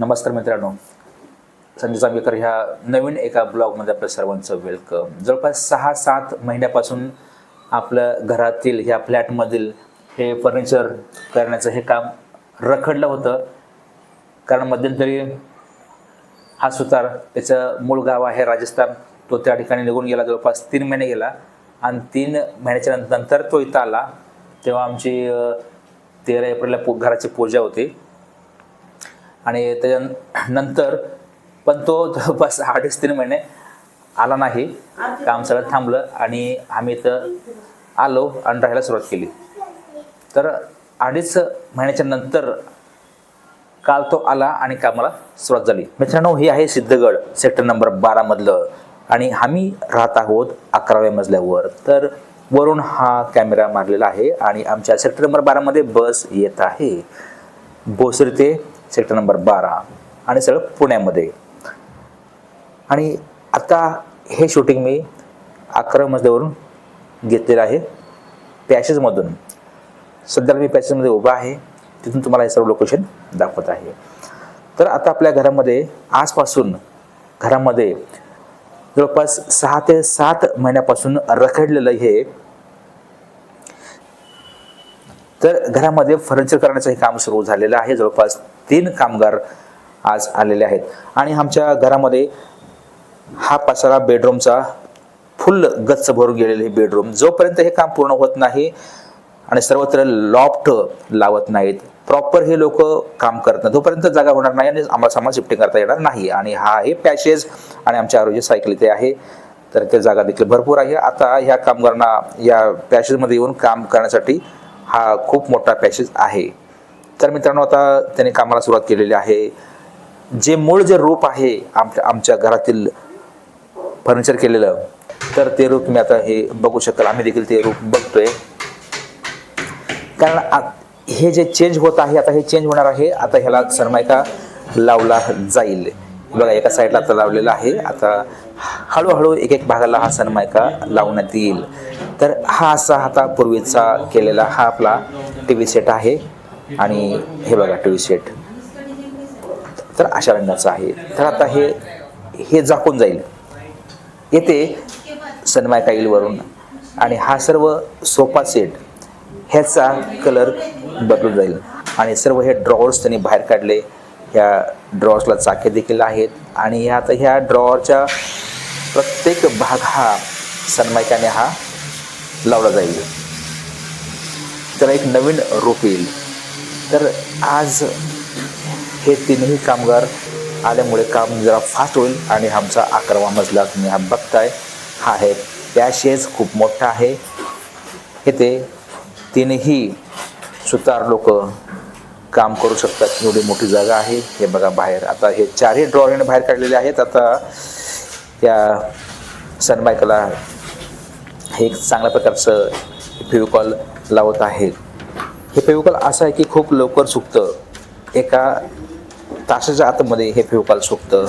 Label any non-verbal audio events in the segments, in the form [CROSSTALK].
नमस्कार मित्रांनो. संजय जांभेकर ह्या नवीन एका ब्लॉगमध्ये आपल्या सर्वांचं वेलकम जवळपास सहा सात महिन्यापासून आपल्या घरातील ह्या फ्लॅटमधील हे फर्निचर करण्याचं हे काम रखडलं होतं. कारण मध्यंतरी हा सुतार त्याचं मूळ गाव आहे राजस्थान. तो त्या ठिकाणी निघून गेला जवळपास तीन महिने गेला. आणि तीन महिन्याच्या नंतर तो इथं आला. तेव्हा आमची तेरा एप्रिलला पू घराची पूजा होती. आणि त्याच्यानंतर पण तो जवळपास अडीच तीन महिने आला नाही. काम सगळं थांबलं आणि आम्ही इथं आलो आणि राहायला सुरुवात केली. तर अडीच महिन्याच्या नंतर काल तो आला आणि कामाला सुरुवात झाली. मित्रांनो हे आहे सिद्धगड सेक्टर नंबर बारामधलं आणि आम्ही राहत आहोत अकराव्या मजल्यावर. तर वरून हा कॅमेरा मारलेला आहे आणि आमच्या सेक्टर नंबर बारामध्ये बस येत आहे. भोसरी ते सेक्टर नंबर बारा आणि सगळं पुण्यामध्ये. आणि आता हे शूटिंग मी अकरा मजल्यावरून घेतलेलं आहे. पॅशेजमधून सध्याला मी पॅसेजमध्ये उभा आहे. तिथून तुम्हाला हे सर्व लोकेशन दाखवत आहे. तर आता आपल्या घरामध्ये आजपासून घरामध्ये जवळपास सहा ते सात महिन्यापासून रखडलेलं हे तर घरामध्ये फर्निचर करण्याचं हे काम सुरू झालेलं आहे. जवळपास तीन कामगार आज आलेले आहेत. आणि आमच्या घरामध्ये हा पसारा बेडरूमचा फुल गच्च भरून गेलेले हे बेडरूम. जोपर्यंत हे काम पूर्ण होत नाही आणि सर्वत्र लॉफ्ट लावत नाहीत प्रॉपर हे लोक काम करत नाही. तोपर्यंत जागा होणार नाही आणि आम्हाला सामान शिफ्टिंग करता येणार नाही. आणि हा हे पॅशेज आणि आमच्या आरोग्य सायकल इथे आहे. तर ते जागा देखील भरपूर आहे. आता ह्या कामगारांना या पॅशेजमध्ये येऊन काम करण्यासाठी हा खूप मोठा पॅशेज आहे. तर मित्रांनो आता त्याने कामाला सुरुवात केलेली आहे. जे मूळ जे रूप आहे आमच्या आमच्या घरातील फर्निचर केलेलं तर ते रूप मी आता हे बघू शकाल. आम्ही देखील ते रूप बघतोय. कारण आ- हे जे चेंज होत आहे आता हे चेंज होणार आहे आता ह्याला सनमायका लावला जाईल. बघा एका साईडला आता लावलेला आहे. आता हळूहळू एक एक भागाला हा सनमायका लावण्यात येईल. तर हा असा आता पूर्वीचा केलेला हा आपला टी व्ही सेट आहे. आणि हे बघा टी सेट. तर अशा रंगाचं आहे. तर आता हे हे झाकून जाईल. येते सनमायका येईलवरून आणि हा सर्व सोफा सेट ह्याचा कलर बदलून जाईल. आणि सर्व हे ड्रॉवर्स त्यांनी बाहेर काढले. ह्या ड्रॉवर्सला चाके देखील आहेत. आणि ह्या आता ह्या ड्रॉवरच्या प्रत्येक भाग हा सनमायकाने हा लावला जाईल. त्याला एक नवीन रूप येईल. तर आज हे तीनही कामगार आल्यामुळे काम जरा फास्ट होईल आणि आमचा अकरावा मजला तुम्ही हा बघताय. हा आहे पॅशेज खूप मोठा आहे. येथे तीनही सुतार लोक काम करू शकतात. एवढी मोठी जागा आहे. हे बघा बाहेर. आता हे चारही ड्रॉवर बाहेर काढलेले आहेत. आता या सनमायकला हे एक चांगल्या प्रकारचं फेविकॉल लावत आहेत हे फेविकॉल असं आहे की खूप लवकर सुकतं. एका तासाच्या आतमध्ये हे फेविकॉल सुकतं.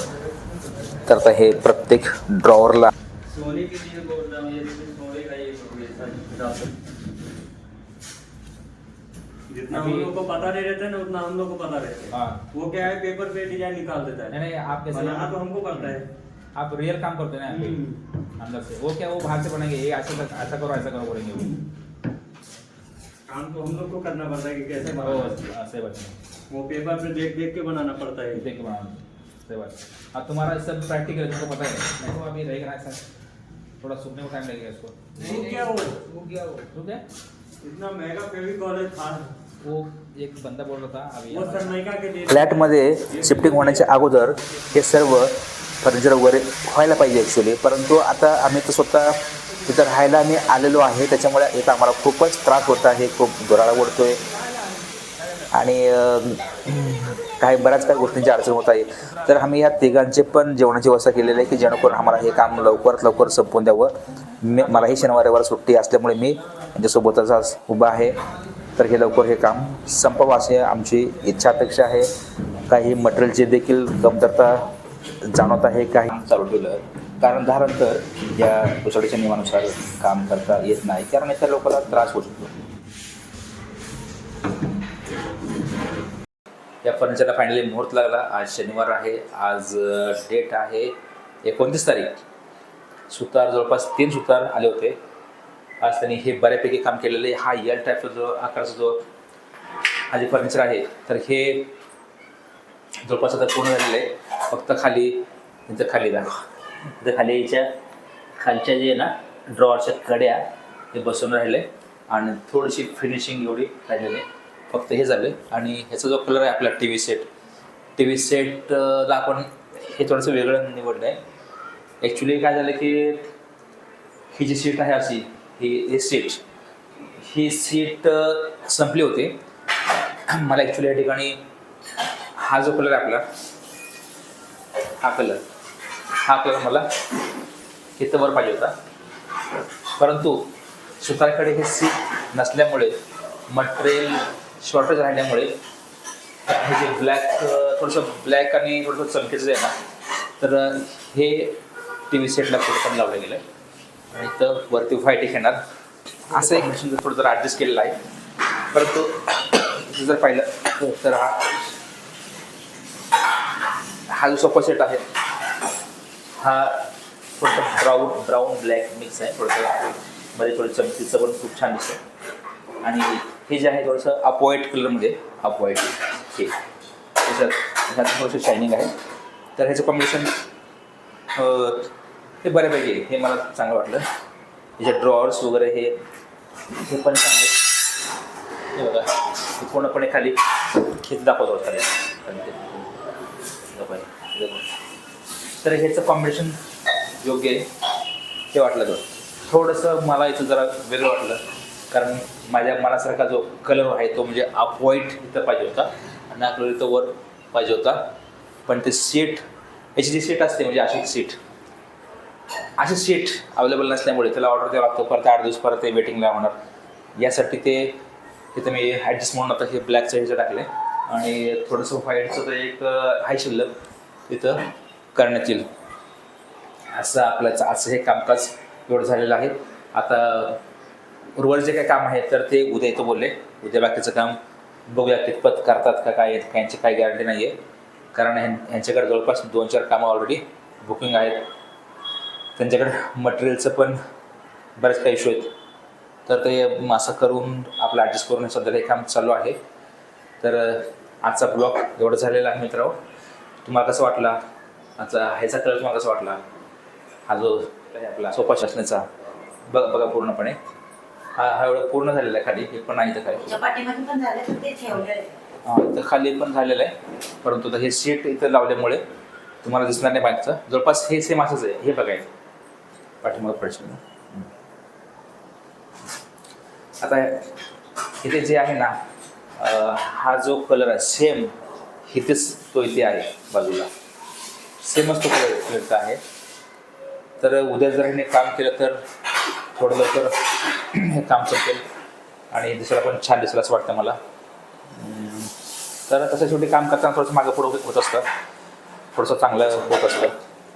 तर आता हे प्रत्येक ड्रॉवरला सोने के लिए बोल रहा हूँ ये देखिए सोने का ये प्रोग्रेस जितना हम लोग को पता नहीं रहता है ना उतना हम लोग को पता रहता है। हाँ। वो क्या है पेपर पे डिजाइन निकाल देता नहीं है। नहीं आप कैसे बनाना तो हमको पड़ता है। आप रियल काम करते हैं ना। अंदर से। वो क्या वो बाहर से बनाएंगे ये ऐसा ऐसा करो ऐसा करो बोलेंगे काम तो हम लोग को करना पड़ता है कि कैसे वो बनाना सही बात वो पेपर पे देख देख के बनाना पड़ता है। देख के बनाना सही बात। अब तुम्हारा सब प्रैक्टिकल तुमको पता है। नहीं तो अभी रहेगा ऐसा थोड़ा सूखने में टाइम लगेगा इसको। वो क्या वो। सूख गया वो। सूख गया? इतना महंगा फेविकॉल है था। वो एक बंदा बोल रहा था अभी के फ्लॅटमध्ये शिफ्टिंग होण्याच्या अगोदर हे सर्व फर्निचर वगैरे व्हायला पाहिजे ॲक्च्युली परंतु आता आम्ही तर स्वतः तिथं राहायला आम्ही आलेलो आहे त्याच्यामुळे इथं आम्हाला खूपच त्रास होत आहे खूप दुराळा ओढतोय आणि काही बऱ्याच काही गोष्टींची अडचण होत आहे. तर आम्ही या तिघांचे पण जेवणाची व्यवस्था केलेली आहे की जेणेकरून आम्हाला हे काम लवकरात लवकर संपवून द्यावं. मी मलाही शनिवार रविवार सुट्टी असल्यामुळे मी त्यांच्यासोबतच आज उभा आहे. तर हे लवकर हे काम संपवावं अशी आमची इच्छा अपेक्षा आहे. काही मटेरियलची देखील कमतरता जाणवत आहे काही चालू ठेवलं. कारण धारण तर या कुसडीच्या नियमानुसार काम करता येत नाही. कारण इतर लोकांना त्रास होऊ शकतो. या फर्निचरला फायनली मुहूर्त लागला. आज शनिवार आहे. आज डेट आहे एकोणतीस तारीख. सुतार जवळपास तीन सुतार आले होते. आज त्यांनी हे बऱ्यापैकी काम केलेलं आहे. हा यल टाईपचा जो आकारचा जो हा जे फर्निचर आहे तर हे जवळपास आता पूर्ण झालेलं आहे. फक्त खाली त्यांचं खाली दाखवा इथं खाली याच्या खालच्या जे ना ड्रॉवरच्या कड्या ते बसून राहिले. आणि थोडीशी फिनिशिंग एवढी राहिलेली फक्त हे झालं. आणि ह्याचा जो कलर आहे आपला T V set T V सेटला आपण हे थोडंसं वेगळं निवडलं आहे. ॲक्च्युली काय झालं की ही जी सीट आहे अशी ही ही सीट ही सीट संपली होती. [CLEARS THROAT] मला ॲक्च्युली या ठिकाणी हा जो कलर आहे आपला हा कलर हा कलर मला इथं वर पाहिजे होता. परंतु सुतारकडे हे सीट नसल्यामुळे मटेरियल शॉर्टेज राहिल्यामुळे हे जे ब्लॅक थोडंसं ब्लॅक आणि थोडंसं चमकेचं आहे ना तर हे टी व्ही सेटला कुठं पण लावलं गेलं आहे आणि तर वरती व्हाईट येणार. असं एक मशीन थोडं जर ॲडजस्ट केलेलं आहे. परंतु जर पाहिलं तर हा हा जो सोफा सेट आहे हा थोडंसं ब्राऊन ब्राऊन ब्लॅक मिक्स आहे. थोडंसं मध्ये थोडं चमकीचं पण खूप छान दिसतं. आणि हे जे आहे थोडंसं अप कलरमध्ये अप हे. त्याच्यात ह्यात थोडंसं शायनिंग आहे. तर ह्याचं कॉम्बिनेशन हे बऱ्यापैकी आहे. हे मला चांगलं वाटलं. ह्याचे ड्रॉवर्स वगैरे हे हे पण चांगले हे बघा. हे पूर्णपणे खाली हेच दाखवतो खाली खाली ते. दाखवा तर ह्याचं कॉम्बिनेशन योग्य आहे. हे वाटलं तर. थोडंसं मला इथं जरा वेगळं वाटलं. कारण माझ्या मनासारखा जो कलर आहे तो म्हणजे अप व्हाईट इथं पाहिजे होता. आणि हा कलर इथं वर पाहिजे होता. पण ते सीट याची जी सीट असते म्हणजे अशी सीट अशी सीट अवेलेबल नसल्यामुळे त्याला ऑर्डर द्यावं लागतं. परत आठ दिवस परत ते वेटिंगला होणार. यासाठी ते तिथं मी ॲडजस्ट म्हणून आता हे ब्लॅकचं ह्याचं टाकले आणि थोडंसं व्हाईटचं तर एक हाय शिल्लक. तिथं करण्यात येईल. असं आपल्याचं असं हे कामकाज एवढं झालेलं आहे. आता उर्वरित जे काही काम आहे तर ते उद्या येतो बोलले. उद्या बाकीचं काम बघूया कितपत करतात का काय यांची काही गॅरंटी नाही आहे कारण ह्यां ह्यांच्याकडे जवळपास दोन चार कामं ऑलरेडी बुकिंग आहेत. त्यांच्याकडे मटेरियलचं पण बरेच काही इश्यू आहेत. तर ते असं करून आपलं ॲडजस्ट करून सध्या हे काम चालू आहे. तर आजचा ब्लॉग एवढं झालेला आहे मित्रांनो. तुम्हाला कसं वाटला? आजचा ह्याचा कलर तुम्हाला कसा वाटला? हा जो आपला सोफा शासनाचा. बघ बघा पूर्णपणे. हा हा एवढं पूर्ण झालेला आहे खाली हे पण नाही तर खाली. तर हा, खाली पण झालेलं आहे. परंतु आता हे सीट इथं लावल्यामुळे तुम्हाला दिसणार नाही बाहेरचं. जवळपास हे सेम असंच आहे. हे बघायचं पाठीमागं पडशील आता इथे जे आहे ना हा जो कलर आहे सेम इथेच तो इथे आहे बाजूला. सेमच तो कलर आहे. तर उद्या जर ह्याने काम केलं तर थोडं लवकर हे काम संपेल. आणि दिसायला पण छान दिसेल असं वाटतं मला. तर तसं शेवटी काम करताना थोडंसं मागं पुढं होत असतं. थोडंसं चांगलं होत असतं.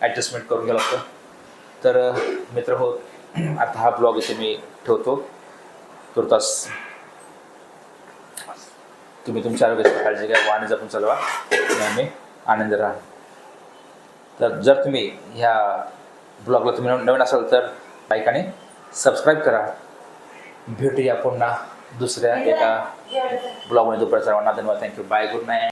ॲडजस्टमेंट करून घ्यावं लागतं. तर मित्र हो आता हा ब्लॉग इथे मी ठेवतो. तुर्तास तुम्ही तुमच्या आरोग्याची काळजी घ्या. वाणी जपून चालवा. नेहमी आनंद राहा. तर जर तुम्ही ह्या ब्लॉगला तुम्ही नव- नवीन असाल तर लाईक आणि सबस्क्राईब करा. भेटूया पुन्हा दुसऱ्या एका ब्लॉगमध्ये. दुपारचा धन्यवाद. Thank you bye good night